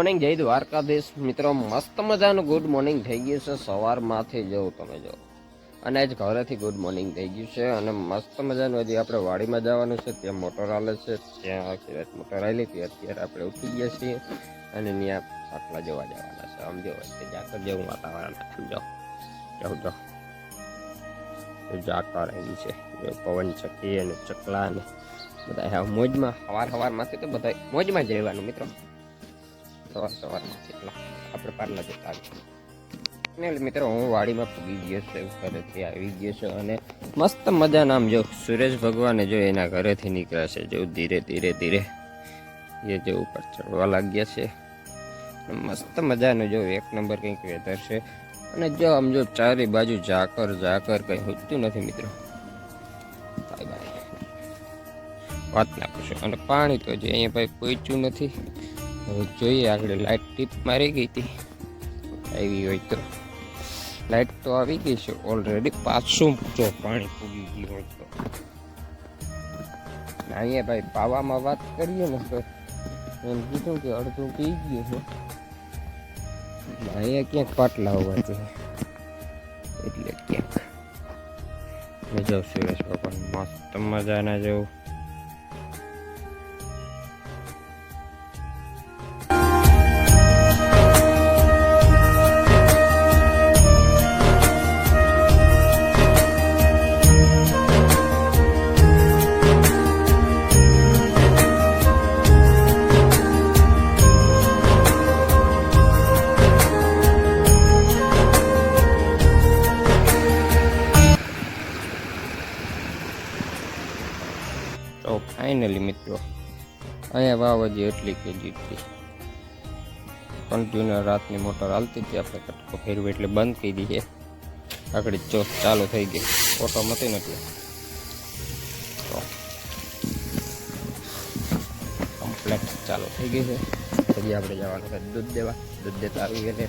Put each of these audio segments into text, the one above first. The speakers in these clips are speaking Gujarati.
મોર્નિંગ જય દ્વારકાધીશ. મિત્રો, મસ્ત મજાનું ગુડ મોર્નિંગ થઈ ગયું છે. સવારમાંથી જવું તમે જો. અને આજ ઘરેથી ગુડ મોર્નિંગ થઈ ગયું છે. અને મસ્ત મજાનું હજી આપણે વાડીમાં જવાનું છે. ત્યાં મોટર હાલે છે. ત્યાં આખી મોટર આવેલી હતી. અત્યારે આપણે ઉઠી ગયા છીએ. અને ત્યાં પાટલા જોવા જવાના છે. આમ જો, વચ્ચે જાકર જેવું વાતાવરણ સમજો જાઉં જો. જાકર આવી છે. પવન ચક્કી અને ચકલા અને બધા મોજમાં સવાર સવારમાંથી તો બધા મોજમાં જ રહેવાનું, મિત્રો. સવાર સવારમાં એટલે આપણે પાર્લા જતા આવીશું ને મિત્રો, હું વાડીમાં પૂગી ગયો છે ઘરેથી આવી ગયો છું અને મસ્ત મજા નામ જો સુરેશ ભગવાને જો એના ઘરેથી નીકળ્યા છે, જો ધીરે ધીરે ધીરે એ જો ઉપર ચડવા લાગ્યા છે. મસ્ત મજાનું જો એક નંબર કંઈક વેધર છે. અને જો આમ જો ચારે બાજુ ઝાકર ઝાકર કંઈ હોતું નથી મિત્રો. વાત ના પૂછો. અને પાણી તો જે અહીંયા ભાઈ પહોંચ્યું નથી. હવે જોઈએ આગળ લાઇટ ટીપ મારી ગઈ હતી. આવી હોય તો. લાઇટ તો આવી ગઈ છે ઓલરેડી પાછું જો પાણી પૂગી ગયું હોય તો. અહીંયા ભાઈ પાવામાં વાત કરીએ ને તો એમ કીધું કે અડધું પી ગયું છે. અહીંયા ક્યાંક પાટલા હોવા જોઈએ. એટલે ક્યાંક. મજા સુરેશ ભગવાન મસ્ત મજાના જેવું તો ફાઇનલી મિત્રો, અહીંયા વાવ હજી એટલી કે જીતતી કન્ટિન્યુ રાતની મોટર હાલતી હતી, આપણે કટકો ફેરવી એટલે બંધ કરી દઈએ આગળ ચો ચાલુ થઈ ગઈ. ઓટો મતી નથી. તો કમ્પ્લેટ ચાલુ થઈ ગઈ છે. હજી આપણે જવાનું છે દૂધ દેવા. દૂધ દેતા આવી ગયે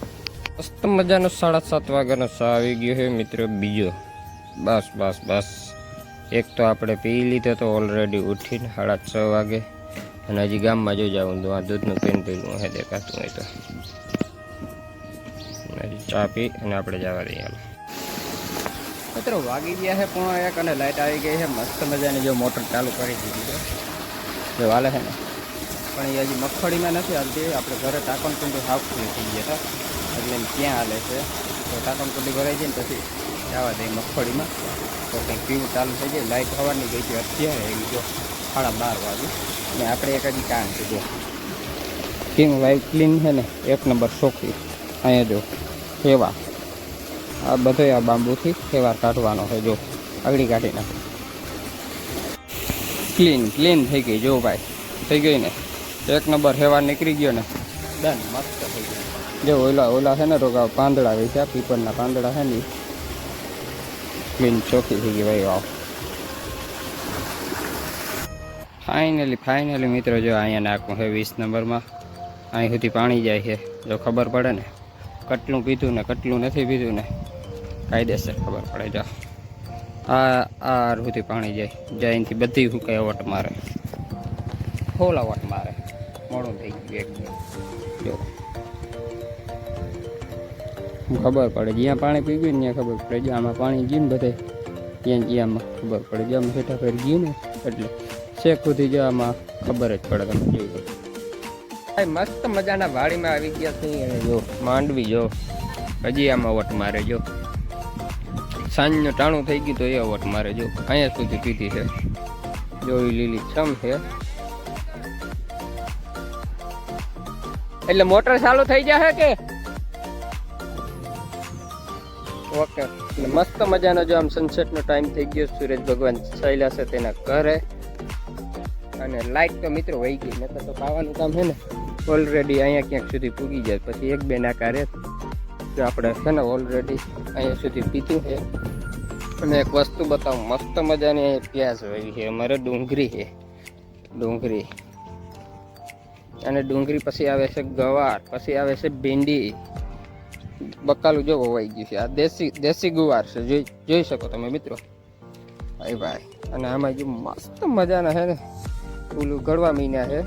મસ્ત મજાનો સાડા સાત વાગ્યાનો ચા આવી ગયો છે મિત્રો બીજો. બસ બસ બસ. એક તો આપણે પી લીધો તો ઓલરેડી ઉઠીને સાડા છ વાગે. અને હજી ગામમાં જોઈ જાઉં તો આ દૂધનું પેન પીલું હે દેખાતું હોય તો. અને હજી ચા પી અને આપણે જવા દઈએ હાલો મિત્રો, વાગી ગયા છે પોણા એક અને લાઇટ આવી ગઈ છે મસ્ત મજાની જો મોટર ચાલુ કરી દીધી છે. જો હાલે છે ને. પણ એ હજી મગફળીમાં નથી હાલતી. આપણે ઘરે ટાંકણ કુંડી હાફ ફૂલ થઈ ગયા હતા એટલે એમ ક્યાં હાલે છે? તો ટાંકણ કુંડી ભરાઈ જાય ને પછી જવા દઈએ મગફળીમાં. તો કંઈક પીવું ચાલુ થઈ જાય. લાઇટ હવાની ગઈ હતી અત્યારે એવી જો સાડા બાર વાગે. ને આપણે એક હજી કામ છે જો. કિંગ વાઇટ ક્લીન છે ને એક નંબર સોખી. અહીંયા જો સેવા આ બધો આ બાંબુથી સેવા કાઢવાનો છે જો. આગળી કાઢી નાખો. ક્લીન ક્લીન થઈ ગઈ જો ભાઈ. થઈ ગઈ ને? એક નંબર હેવા નીકળી ગયો ને. ડન મસ્ત થઈ ગયો. જો ઓલા ઓલા છે ને રોગા પાંદડા વેચ્યા પીપળના પાંદડા છે ને ક્લીન ચોખ્ખી થઈ ગઈ ભાઈ વાવ ફાઇનલી ફાઇનલી મિત્રો, જો અહીંયા નાખવું છે વીસ નંબરમાં, અહીં સુધી પાણી જાય છે. જો ખબર પડે ને, કેટલું પીધું ને, કેટલું નથી પીધું ને, કાયદેસર ખબર પડે. જો, આ આ સુધી પાણી જાય. જાય બધી હું કઈ વટ મારે. ફોલા વટ મારે. મોડું થઈ ગયું એક. જો. ખબર પડે. જ્યાં પાણી પી ગયું ત્યાં ખબર પડે. આમાં પાણી ગયું બધે, ત્યાં જ્યાંમાં ખબર પડે. જ્યાં હેઠા ફેર ગયું ને, એટલે શેક સુધી જો આમાં ખબર જ પડે તમે જોઈ લો મસ્ત મજાના વાડીમાં આવી ગયા છે અને જો, માંડવી જો, હજી આમાં વટ મારે જો. સાંજનું ટાણું થઈ ગયું તો એ વટ મારે જો. અહીંયા સુધી પીધી છે. જોઈ લીલી છમ છે. એટલે મોટર ચાલુ થઈ જશે કે? ઓકે. મસ્ત મજાનો જો આમ સનસેટનો ટાઈમ થઈ ગયો, સૂરજ ભગવાન ચાલ્યા છે તેના ઘરે. અને લાઈટ તો મિત્રો વહી ગઈ નકર તો ખાવાનું કામ છે ને ઓલરેડી અહીંયા ક્યાંક સુધી પૂગી જાય. પછી એક બે નાકા રહે. જો આપણે છે ને ઓલરેડી અહીંયા સુધી પીધું છે. અને એક વસ્તુ બતાવું, મસ્ત મજાની પ્યાઝ હોય છે. અમારે ડુંગળી છે. ડુંગળી. અને ડુંગળી પછી આવે છે ગવાર, પછી આવે છે ભીંડી. બકાલું જો વવાઈ ગયું છે. આ દેશી દેશી ગુવાર છે. જોઈ જોઈ શકો તમે મિત્રો. ભાઈ ભાઈ. અને આમાં જો મસ્ત મજાના છે ને, ઓલું ગળવા મહિના છે.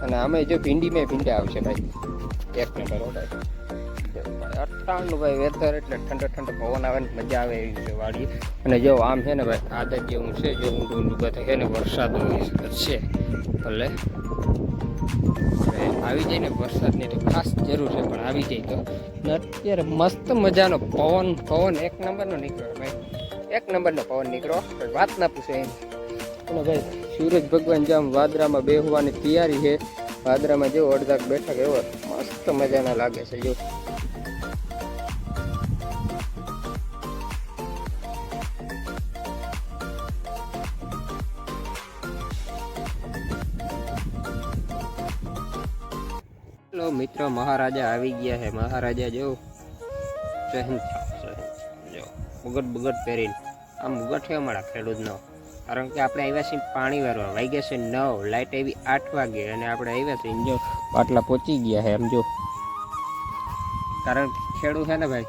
અને આમે જો ભીંડી મેં ભીંડા આવશે ભાઈ. એક નંબર ભાઈ. અઠાણું ભાઈ વેધર એટલે ઠંડો ઠંડો પવન આવે ને મજા આવે એવી છે વાડી અને જો આમ છે ને ભાઈ, આદત જેવું છે, જો ઊંડું ઊંડું બધા છે ને, વરસાદ છે. ભલે. આવી જાય ને વરસાદની તો ખાસ જરૂર છે, પણ આવી જાય તો. અત્યારે મસ્ત મજાનો પવન પવન એક નંબરનો નીકળ્યો ભાઈ. એક નંબરનો પવન નીકળ્યો. વાત ના પૂછે એમ. અને ભાઈ, સૂરજ ભગવાન જામ વાદરામાં બેહવાની તૈયારી છે વાદરામાં જેવો અડધાક બેઠક એવો મસ્ત મજાના લાગે છે, જો. મિત્રો મહારાજા આવી ગયા છે. મહારાજા જો શહેનશાહ જો મુગટ બુગટ પહેરીને. આ મુગટ છે અમારા ખેડૂતનો. કારણ કે આપણે આવ્યા છીએ પાણી વારવા. વાગ્યા છે નવ લાઇટ આવી આઠ વાગે અને આપણે આવ્યા છીએ જો પાટલા પહોંચી ગયા છે, એમ જો. કારણ કે ખેડૂત છે ને ભાઈ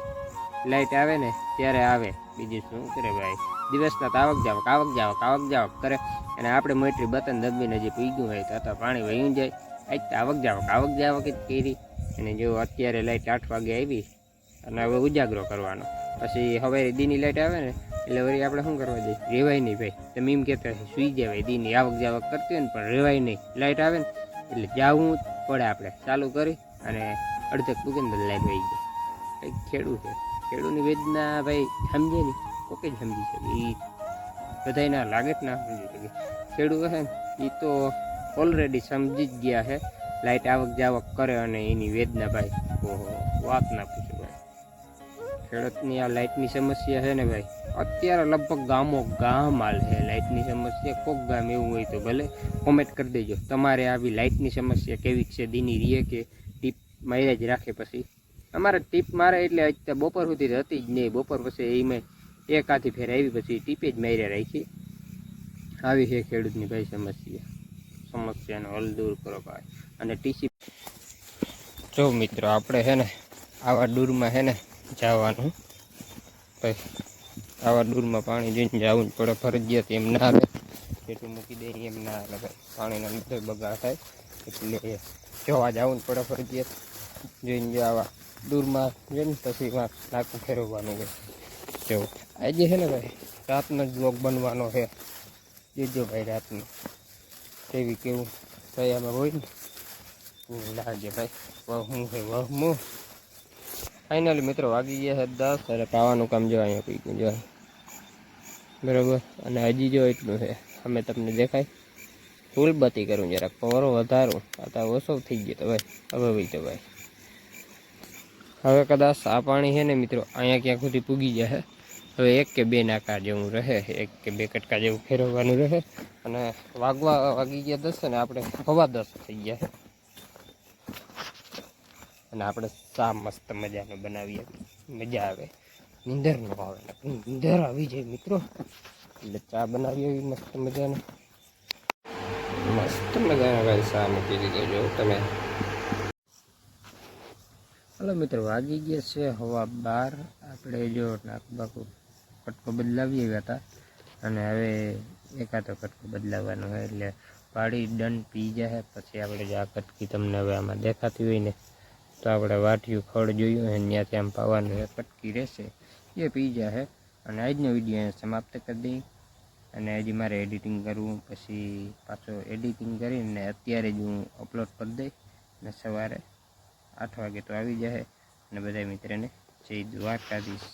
લાઇટ આવે ને ત્યારે આવે. બીજું શું કરે ભાઈ? દિવસના આવક જાવક આવક જાવક આવક જાવક કરે. અને આપણે મોટરી બતન દબીને જે પીગ્યું હોય તો તો પાણી વહી જાય. આજ આવક જાવક આવક જાવક જ કરી. અને જો અત્યારે લાઇટ આઠ વાગે આવી, અને હવે ઉજાગરો કરવાનો. પછી હવે દીની લાઇટ આવે ને, એટલે વળી આપણે શું કરવા જઈએ? રેવાય નહીં ભાઈ. તમે એમ કહેતા સુઈ જવાય દીની, આવક જાવક કરતી હોય ને, પણ રેવાય નહીં. લાઇટ આવે ને, એટલે જવું પડે આપણે. ચાલુ કરી, અને અડધક ને લાઇટ વહી જાય. કંઈક ખેડૂત છે. ખેડૂતની વેદના ભાઈ સમજે નહીં. કોકે જ સમજી શકે. એ બધાય ના લાગે જ ના સમજી શકે. ખેડૂત હશે ને એ તો ઓલરેડી સમજી જ ગયા છે લાઇટ આવક જાવક કરે અને એની વેદના ભાઈ. ઓહો, વાત ના પૂછો ભાઈ. ખેડૂતની આ લાઇટની સમસ્યા છે ને ભાઈ. અત્યારે લગભગ ગામો ગામ હાલ છે. લાઇટની સમસ્યા, કોક ગામ એવું હોય તો ભલે. કોમેન્ટ કરી દેજો. તમારે આવી લાઇટની સમસ્યા કેવી છે? દીની રીએ કે ટીપ માર્યા જ રાખે પછી? અમારે ટીપ મારે એટલે અત્યારે બપોર સુધી તો હતી જ નહીં. બપોર પછી એમાં એક હાથી ફેર આવી પછી ટીપે જ માર્યા રાખી. આવી છે ખેડૂતની ભાઈ સમસ્યા. સમસ્યાનો હલ દૂર કરો ભાઈ. અને ટીસી જો મિત્રો, આપણે છે ને આવા દૂરમાં છે ને જવાનું. આવા દૂરમાં પાણી જોઈને જવું જ પડે, ફરજિયાત એમ ના આવે જેટલું મૂકી દે, એમ ના આવે ભાઈ, પાણીનો બધો બગાડ થાય. એટલે જોવા જવું જ પડે ફરજિયાત. જોઈને આવા દૂરમાં જોઈને પછી નાકું ફેરવવાનું હોય. જો, આજે છે ને ભાઈ, રાતનો જ બ્લોગ બનવાનો છે. જોજો ભાઈ, રાતનો. કેવી કેવું ભાઈ આમાં હોય ને લાગે ભાઈ વહમું છે વહમું ફાઇનલી મિત્રો વાગી ગયા છે દસ અને પાવાનું કામ જો અહીંયા પી ગયું જો બરાબર અને હજી જો એટલું છે અમે તમને દેખાય ફૂલ બત્તી કરું જરાક પવરો વધારું આ ઓછો થઈ ગયો તો ભાઈ હવે ભાઈ તો ભાઈ હવે કદાચ આ પાણી છે ને મિત્રો અહીંયા ક્યાંક સુધી પૂગી જશે હવે એક કે બે નાકા જેવું રહે, એક કે બે કટકા જેવું ફેરવવાનું રહે અને વાગવા, વાગી ગયા દસ ને આપણે હવા દસ થઈ ગયા. અને આપણે ચા મસ્ત મજાનું બનાવીએ. મજા આવે. નીંદર ન આવે નીંદર આવી જાય મિત્રો. એટલે ચા બનાવી એવી મસ્ત મજાનો. મસ્ત મજાનો ભાઈ ચા મૂકી દીધો જો તમે. હલો મિત્રો, વાગી ગયા છે હવા બાર. આપણે જો નાક બાકુ કટકો બદલાવી આવ્યા હતા. અને હવે એકાદો કટકો બદલાવવાનો હોય એટલે વાડી દંડ પી જાય, પછી આપણે જે આ કટકી તમને હવે આમાં દેખાતી હોય ને, તો આપણે વાટિયું ખડ જોયું હોય ત્યાંથી આમ પાવાનું છે કટકી રહેશે. એ પી જાય. અને આજનો વીડિયો સમાપ્ત કરી દઈ અને હજી મારે એડિટિંગ કરવું, પછી પાછો એડિટિંગ કરીને અત્યારે જ હું અપલોડ કરી દઈ અને સવારે આઠ વાગે તો આવી જાય. અને બધા મિત્રને જય દ્વારકાધીશ.